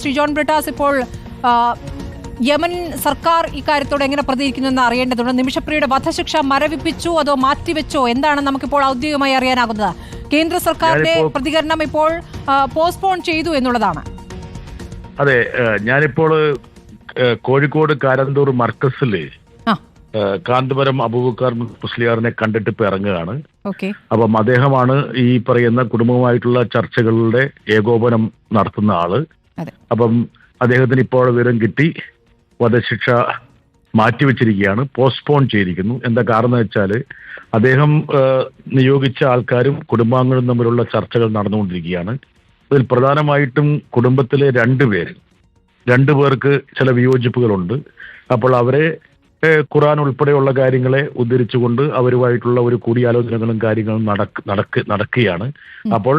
ശ്രീ ജോൺ ബ്രിട്ടാസ് ഇപ്പോൾ യമൻ സർക്കാർ ഇക്കാര്യത്തോട് എങ്ങനെ പ്രതികരിക്കുന്നു എന്ന് അറിയേണ്ടതുണ്ട്. നിമിഷപ്രിയയുടെ വധശിക്ഷ മരവിപ്പിച്ചു അതോ മാറ്റിവെച്ചോ? എന്താണ് നമുക്കിപ്പോൾ ഔദ്യോഗികമായി അറിയാനാകുന്നത്? കേന്ദ്ര സർക്കാരിന്റെ പ്രതികരണം ഇപ്പോൾ പോസ്റ്റ്പോൺ ചെയ്തു എന്നുള്ളതാണ്. അതെ ഞാനിപ്പോൾ കോഴിക്കോട് കാരന്തൂർ മർക്കസിൽ കാന്തപുരം അബൂബക്കർ മുസ്ലിയാറിനെ കണ്ടിട്ട് ഇപ്പൊ ഇറങ്ങുകയാണ്. അപ്പം അദ്ദേഹമാണ് ഈ പറയുന്ന കുടുംബവുമായിട്ടുള്ള ചർച്ചകളുടെ ഏകോപനം നടത്തുന്ന ആൾ. അപ്പം അദ്ദേഹത്തിന് ഇപ്പോൾ വിവരം കിട്ടി. വധശിക്ഷ മാറ്റിവെച്ചിരിക്കുകയാണ്. പോസ്റ്റ്പോൺ ചെയ്തിരിക്കുന്നു. എന്താ കാരണം വെച്ചാൽ അദ്ദേഹം നിയോഗിച്ച ആൾക്കാരും കുടുംബാംഗങ്ങളും തമ്മിലുള്ള ചർച്ചകൾ നടന്നുകൊണ്ടിരിക്കുകയാണ്. അതിൽ പ്രധാനമായിട്ടും കുടുംബത്തിലെ രണ്ട് പേര് രണ്ടു പേർക്ക് ചില വിയോജിപ്പുകളുണ്ട്. അപ്പോൾ അവരെ ഖുറാൻ ഉൾപ്പെടെയുള്ള കാര്യങ്ങളെ ഉദ്ധരിച്ചുകൊണ്ട് അവരുമായിട്ടുള്ള ഒരു കൂടിയാലോചനകളും കാര്യങ്ങളും നടക്ക് നടക്കുകയാണ്. അപ്പോൾ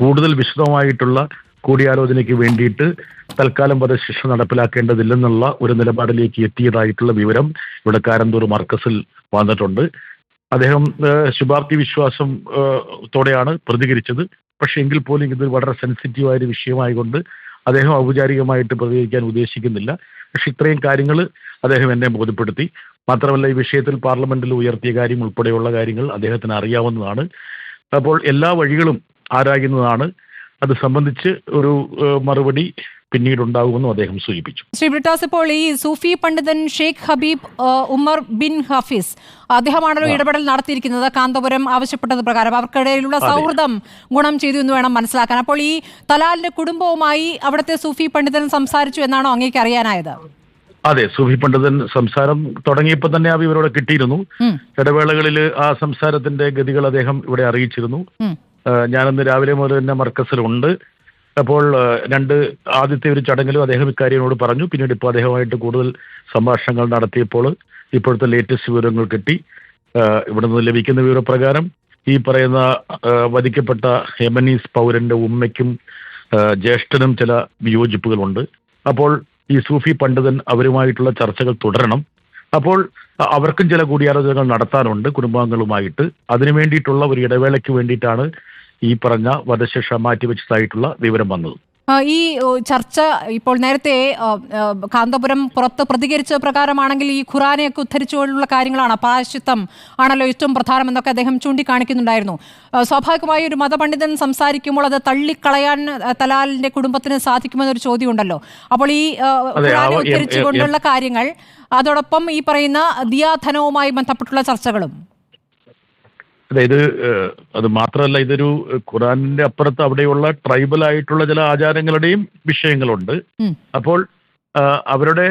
കൂടുതൽ വിശദമായിട്ടുള്ള കൂടിയാലോചനയ്ക്ക് വേണ്ടിയിട്ട് തൽക്കാലം വധശിക്ഷ നടപ്പിലാക്കേണ്ടതില്ലെന്നുള്ള ഒരു നിലപാടിലേക്ക് എത്തിയതായിട്ടുള്ള വിവരം ഇവിടെ കാരന്തൂർ മർക്കസിൽ വന്നിട്ടുണ്ട്. അദ്ദേഹം ശുഭാപ്തി വിശ്വാസം തോടെയാണ് പ്രതികരിച്ചത്. പക്ഷേ എങ്കിൽ പോലും ഇത് വളരെ സെൻസിറ്റീവായ ഒരു വിഷയമായതുകൊണ്ട് അദ്ദേഹം ഔപചാരികമായിട്ട് പ്രതികരിക്കാൻ ഉദ്ദേശിക്കുന്നില്ല. പക്ഷെ ഇത്രയും കാര്യങ്ങൾ അദ്ദേഹം എന്നെ ബോധ്യപ്പെടുത്തി. മാത്രമല്ല ഈ വിഷയത്തിൽ പാർലമെന്റിൽ ഉയർത്തിയ കാര്യം ഉൾപ്പെടെയുള്ള കാര്യങ്ങൾ അദ്ദേഹത്തിന് അറിയാവുന്നതാണ്. അപ്പോൾ എല്ലാ വഴികളും ആരായുന്നതാണ്? അത് സംബന്ധിച്ച് ഒരു മറുപടി പിന്നീട് ഉണ്ടാകുമെന്നും അദ്ദേഹം സൂചിപ്പിച്ചു. ശ്രീ ബ്രിട്ടാസ് ഇപ്പോൾ ഈ സൂഫി പണ്ഡിതൻ Sheikh Habib Umar bin Hafiz അദ്ദേഹമാണല്ലോ ഇടപെടൽ നടത്തിയിരിക്കുന്നത്. കാന്തപുരം ആവശ്യപ്പെട്ടത് പ്രകാരം അവർക്കിടയിലുള്ള സൗഹൃദം ഗുണം ചെയ്തു എന്ന് വേണം മനസ്സിലാക്കാൻ. അപ്പോൾ ഈ തലാലിന്റെ കുടുംബവുമായി അവിടുത്തെ സൂഫി പണ്ഡിതൻ സംസാരിച്ചു എന്നാണോ അങ്ങേക്ക് അറിയാനായത്? അതെ സൂഫി പണ്ഡിതൻ സംസാരം തുടങ്ങിയപ്പോൾ തന്നെ ആ വിവരം കിട്ടിയിരുന്നു. ഇടവേളകളിൽ ആ സംസാരത്തിന്റെ ഗതികൾ അദ്ദേഹം ഇവിടെ അറിയിച്ചിരുന്നു. ഞാനിന്ന് രാവിലെ മുതൽ തന്നെ മർക്കസിലുണ്ട്. അപ്പോൾ രണ്ട് ആദ്യത്തെ ഒരു ചടങ്ങിലും അദ്ദേഹം ഇക്കാര്യങ്ങളോട് പറഞ്ഞു. പിന്നീട് ഇപ്പോൾ അദ്ദേഹമായിട്ട് കൂടുതൽ സംഭാഷണങ്ങൾ നടത്തിയപ്പോൾ ഇപ്പോഴത്തെ ലേറ്റസ്റ്റ് വിവരങ്ങൾ കിട്ടി. ഇവിടെ നിന്ന് ലഭിക്കുന്ന വിവരപ്രകാരം ഈ പറയുന്ന വധിക്കപ്പെട്ട യമനീസ് പൗരന്റെ ഉമ്മയ്ക്കും ജ്യേഷ്ഠനും ചില വിയോജിപ്പുകളുണ്ട്. അപ്പോൾ ഈ സൂഫി പണ്ഡിതൻ അവരുമായിട്ടുള്ള ചർച്ചകൾ തുടരണം. അപ്പോൾ അവർക്കും ചില കൂടിയാലോചനകൾ നടത്താനുണ്ട് കുടുംബാംഗങ്ങളുമായിട്ട്. അതിനു വേണ്ടിയിട്ടുള്ള ഒരു ഇടവേളയ്ക്ക് വേണ്ടിയിട്ടാണ് ഈ പറഞ്ഞ വധശിക്ഷ മാറ്റിവെച്ചതായിട്ടുള്ള വിവരം വന്നത്. ഈ ചർച്ച ഇപ്പോൾ നേരത്തെ കാന്തപുരം പുറത്ത് പ്രതികരിച്ച പ്രകാരമാണെങ്കിൽ ഈ ഖുറാനെയൊക്കെ ഉദ്ധരിച്ചുകൊണ്ടുള്ള കാര്യങ്ങളാണ് പ്രായശ്ചിത്തം ആണല്ലോ ഏറ്റവും പ്രധാനമെന്നൊക്കെ അദ്ദേഹം ചൂണ്ടിക്കാണിക്കുന്നുണ്ടായിരുന്നു. സ്വാഭാവികമായി ഒരു മതപണ്ഡിതൻ സംസാരിക്കുമ്പോൾ അത് തള്ളിക്കളയാൻ തലാലിന്റെ കുടുംബത്തിന് സാധിക്കുമെന്നൊരു ചോദ്യമുണ്ടല്ലോ. അപ്പോൾ ഈ ഖുറാനെ ഉദ്ധരിച്ചുകൊണ്ടുള്ള കാര്യങ്ങൾ അതോടൊപ്പം ഈ പറയുന്ന ദിയാധനവുമായി ബന്ധപ്പെട്ടുള്ള ചർച്ചകളും. അതായത് ഇത് അത് മാത്രമല്ല ഇതൊരു ഖുറാനിന്റെ അപ്പുറത്ത് അവിടെയുള്ള ട്രൈബൽ ആയിട്ടുള്ള ചില ആചാരങ്ങളുടെയും വിഷയങ്ങളുണ്ട്. അപ്പോൾ അവരുടെ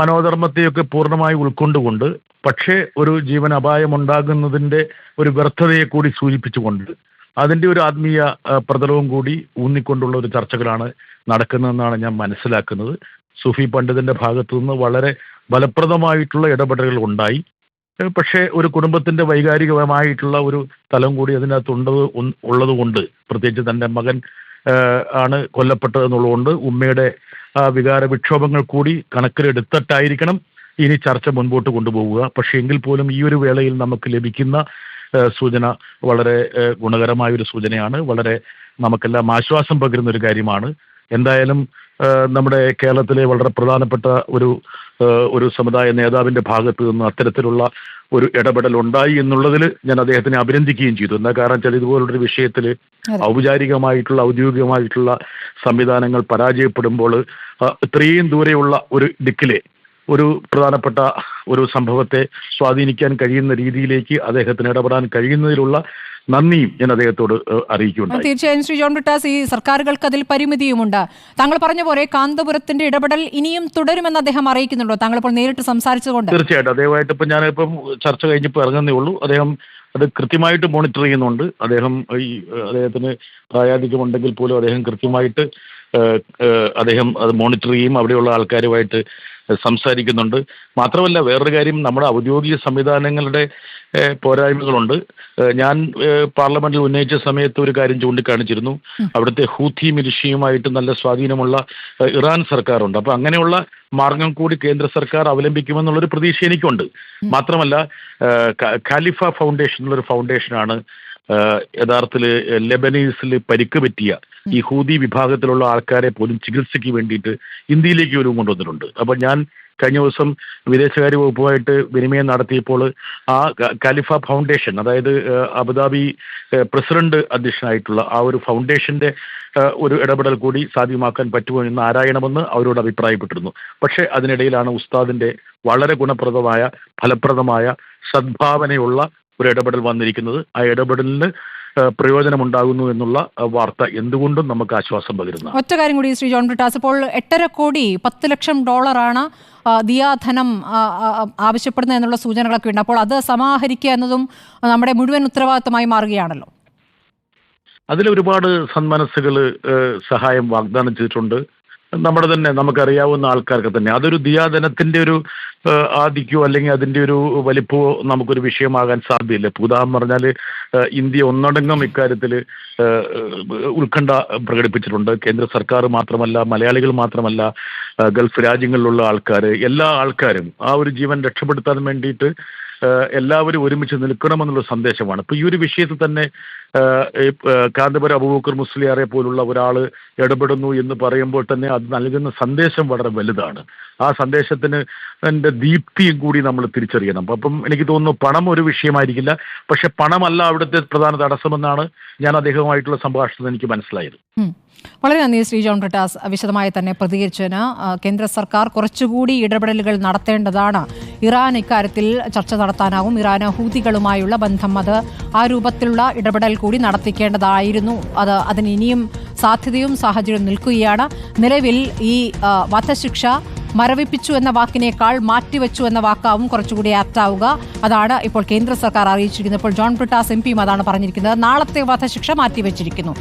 മനോധർമ്മത്തെയൊക്കെ പൂർണമായി ഉൾക്കൊണ്ടുകൊണ്ട് പക്ഷേ ഒരു ജീവൻ അപായമുണ്ടാകുന്നതിന്റെ ഒരു വ്യർത്ഥതയെ കൂടി സൂചിപ്പിച്ചുകൊണ്ട് അതിന്റെ ഒരു ആത്മീയ പ്രതലവും കൂടി ഊന്നിക്കൊണ്ടുള്ള ഒരു ചർച്ചകളാണ് നടക്കുന്നതെന്നാണ് ഞാൻ മനസ്സിലാക്കുന്നത്. സുഫി പണ്ഡിതന്റെ ഭാഗത്തു നിന്ന് വളരെ ഫലപ്രദമായിട്ടുള്ള ഇടപെടലുകൾ ഉണ്ടായി. പക്ഷേ ഒരു കുടുംബത്തിന്റെ വൈകാരികമായിട്ടുള്ള ഒരു തലം കൂടി അതിനകത്തുണ്ടത് ഉള്ളത് കൊണ്ട് പ്രത്യേകിച്ച് തന്റെ മകൻ ആണ് കൊല്ലപ്പെട്ടത് എന്നുള്ളതുകൊണ്ട് ഉമ്മയുടെ ആ വികാര വിക്ഷോഭങ്ങൾ കൂടി കണക്കിലെടുത്തിട്ടായിരിക്കണം ഇനി ചർച്ച മുൻപോട്ട് കൊണ്ടുപോവുക. പക്ഷേ എങ്കിൽ പോലും ഈ ഒരു വേളയിൽ നമുക്ക് ലഭിക്കുന്ന സൂചന വളരെ ഗുണകരമായ ഒരു സൂചനയാണ്. വളരെ നമുക്കെല്ലാം ആശ്വാസം പകരുന്ന ഒരു കാര്യമാണ്. എന്തായാലും നമ്മുടെ കേരളത്തിലെ വളരെ പ്രധാനപ്പെട്ട ഒരു ഒരു സമുദായ നേതാവിന്റെ ഭാഗത്ത് നിന്ന് അത്തരത്തിലുള്ള ഒരു ഇടപെടൽ ഉണ്ടായി എന്നുള്ളതിൽ ഞാൻ അദ്ദേഹത്തിനെ അഭിനന്ദിക്കുകയും ചെയ്തു. എന്താ കാരണം വെച്ചാൽ ഇതുപോലുള്ളൊരു വിഷയത്തിൽ ഔപചാരികമായിട്ടുള്ള ഔദ്യോഗികമായിട്ടുള്ള സംവിധാനങ്ങൾ പരാജയപ്പെടുമ്പോൾ ഇത്രയും ദൂരെയുള്ള ഒരു ദിക്കിലെ ഒരു പ്രധാനപ്പെട്ട ഒരു സംഭവത്തെ സ്വാധീനിക്കാൻ കഴിയുന്ന രീതിയിലേക്ക് അദ്ദേഹത്തിന് ഇടപെടാൻ കഴിയുന്നതിലുള്ള നന്ദിയും ഞാൻ അദ്ദേഹത്തോട് അറിയിക്കുന്നുണ്ട് തീർച്ചയായും ശ്രീ ജോൺ ബ്രിട്ടാസ് ഈ സർക്കാരുകൾക്ക് അതിൽ പരിമിതിയുമുണ്ട്. താങ്കൾ പറഞ്ഞ പോലെ കാന്തപുരത്തിന്റെ ഇടപെടൽ ഇനിയും തുടരുമെന്ന് അദ്ദേഹം അറിയിക്കുന്നുണ്ടോ? താങ്കൾ ഇപ്പോൾ നേരിട്ട് സംസാരിച്ചതുകൊണ്ട്. തീർച്ചയായിട്ടും. അദ്ദേഹമായിട്ട് ഇപ്പം ഞാനിപ്പം ചർച്ച കഴിഞ്ഞപ്പോൾ ഇറങ്ങുന്നേ ഉള്ളൂ. അദ്ദേഹം അത് കൃത്യമായിട്ട് മോണിറ്റർ ചെയ്യുന്നുണ്ട്. അദ്ദേഹം ഈ അദ്ദേഹത്തിന് പ്രായാധിക്യമുണ്ടെങ്കിൽ പോലും അദ്ദേഹം കൃത്യമായിട്ട് അദ്ദേഹം അത് മോണിറ്റർ ചെയ്യും. അവിടെയുള്ള ആൾക്കാരുമായിട്ട് സംസാരിക്കുന്നുണ്ട്. മാത്രമല്ല വേറൊരു കാര്യം നമ്മുടെ ഔദ്യോഗിക സംവിധാനങ്ങളുടെ പോരായ്മകളുണ്ട്. ഞാൻ പാർലമെന്റിൽ ഉന്നയിച്ച സമയത്ത് ഒരു കാര്യം ചൂണ്ടിക്കാണിച്ചിരുന്നു. അവിടുത്തെ ഹൂത്തി മിലിഷ്യയുമായിട്ട് നല്ല സ്വാധീനമുള്ള ഇറാൻ സർക്കാരുണ്ട്. അപ്പൊ അങ്ങനെയുള്ള മാർഗം കൂടി കേന്ദ്ര സർക്കാർ അവലംബിക്കുമെന്നുള്ളൊരു പ്രതീക്ഷ എനിക്കുണ്ട്. മാത്രമല്ല കാലിഫ ഖാലിഫ ഫൗണ്ടേഷൻ എന്നൊരു ഫൗണ്ടേഷനാണ് യഥാർത്ഥത്തിൽ ലെബനീസിൽ പരിക്ക് പറ്റിയ ഈ ഹൂതി വിഭാഗത്തിലുള്ള ആൾക്കാരെ പോലും ചികിത്സയ്ക്ക് വേണ്ടിയിട്ട് ഇന്ത്യയിലേക്ക് ഒരു കൊണ്ടുവന്നിട്ടുണ്ട്. അപ്പൊ ഞാൻ കഴിഞ്ഞ ദിവസം വിദേശകാര്യ വകുപ്പുമായിട്ട് വിനിമയം നടത്തിയപ്പോൾ ആ ഖലിഫ ഫൗണ്ടേഷൻ അതായത് അബുദാബി പ്രസിഡന്റ് അധ്യക്ഷനായിട്ടുള്ള ആ ഒരു ഫൗണ്ടേഷന്റെ ഒരു ഇടപെടൽ കൂടി സാധ്യമാക്കാൻ പറ്റുമോ എന്ന് ആരായണമെന്ന് അവരോട് അഭിപ്രായപ്പെട്ടിരുന്നു. പക്ഷേ അതിനിടയിലാണ് ഉസ്താദിന്റെ വളരെ ഗുണപ്രദമായ ഫലപ്രദമായ സദ്ഭാവനയുള്ള ഒരു ഇടപെടൽ വന്നിരിക്കുന്നത്. ആ ഇടപെടലിന് പ്രയോജനമുണ്ടാകുന്നു എന്നുള്ള വാർത്ത എന്തുകൊണ്ടും നമുക്ക് ആശ്വാസം പകരുന്നു ഒറ്റ കാര്യം കൂടി ശ്രീ ജോൺ ബ്രിട്ടാസ് ഇപ്പോൾ എട്ടര കോടി പത്ത് ലക്ഷം ഡോളറാണ് ദിയാധനം ആവശ്യപ്പെടുന്നത് എന്നുള്ള സൂചനകളൊക്കെ ഉണ്ട്. അപ്പോൾ അത് സമാഹരിക്കുക എന്നതും നമ്മുടെ മുഴുവൻ ഉത്തരവാദിത്തമായി മാറുകയാണല്ലോ. അതിൽ ഒരുപാട് സന്മനസ്സുകൾ സഹായം വാഗ്ദാനം ചെയ്തിട്ടുണ്ട്. നമ്മുടെ തന്നെ നമുക്കറിയാവുന്ന ആൾക്കാർക്ക് തന്നെ. അതൊരു ദിയാദനത്തിന്റെ ഒരു ആധിക്യോ അല്ലെങ്കിൽ അതിന്റെ ഒരു വലിപ്പമോ നമുക്കൊരു വിഷയമാകാൻ സാധ്യതയില്ല ഉദാഹരണം പറഞ്ഞാൽ ഇന്ത്യ ഒന്നടങ്കം ഇക്കാര്യത്തിൽ ഉത്കണ്ഠ പ്രകടിപ്പിച്ചിട്ടുണ്ട്. കേന്ദ്ര സർക്കാർ മാത്രമല്ല മലയാളികൾ മാത്രമല്ല ഗൾഫ് രാജ്യങ്ങളിലുള്ള ആൾക്കാർ എല്ലാ ആൾക്കാരും ആ ഒരു ജീവൻ രക്ഷപ്പെടുത്താൻ വേണ്ടിയിട്ട് എല്ലാവരും ഒരുമിച്ച് നിൽക്കണമെന്നുള്ള സന്ദേശമാണ്. ഇപ്പൊ ഈ ഒരു വിഷയത്തിൽ തന്നെ കാന്തപുരം അബൂബക്കർ മുസ്ലിയാറെ പോലുള്ള ഒരാൾ ഇടപെടുന്നു എന്ന് പറയുമ്പോൾ തന്നെ അത് നൽകുന്ന സന്ദേശം വളരെ വലുതാണ്. ആ സന്ദേശത്തിന് എന്റെ ദീപ്തിയും കൂടി നമ്മൾ തിരിച്ചറിയണം. അപ്പം എനിക്ക് തോന്നുന്നു പണം ഒരു വിഷയമായിരിക്കില്ല. പക്ഷെ പണമല്ല അവിടുത്തെ പ്രധാന തടസ്സമെന്നാണ് ഞാൻ അദ്ദേഹവുമായിട്ടുള്ള സംഭാഷണത്തിൽ എനിക്ക് മനസ്സിലായത്. വളരെ നന്ദി ശ്രീ ജോൺ ബ്രിട്ടാസ് വിശദമായി തന്നെ പ്രതികരിച്ചതിന് കേന്ദ്ര സർക്കാർ കുറച്ചുകൂടി ഇടപെടലുകൾ നടത്തേണ്ടതാണ്. ഇറാൻ ഇക്കാര്യത്തിൽ ചർച്ച നടത്താനാവും. ഇറാന് ഹൂതികളുമായുള്ള ബന്ധം അത് ആ രൂപത്തിലുള്ള ഇടപെടൽ കൂടി നടത്തിക്കേണ്ടതായിരുന്നു. അത് അതിന് ഇനിയും സാധ്യതയും സാഹചര്യവും നിൽക്കുകയാണ്. നിലവിൽ ഈ വധശിക്ഷ മരവിപ്പിച്ചു എന്ന വാക്കിനേക്കാൾ മാറ്റിവെച്ചു എന്ന വാക്കാവും കുറച്ചുകൂടി ആപ്റ്റാവുക അതാണ് ഇപ്പോൾ കേന്ദ്ര സർക്കാർ അറിയിച്ചിരിക്കുന്നത്. ഇപ്പോൾ ജോൺ ബ്രിട്ടാസ് എം പിയും അതാണ് പറഞ്ഞിരിക്കുന്നത്. നാളത്തെ വധശിക്ഷ മാറ്റിവെച്ചിരിക്കുന്നു.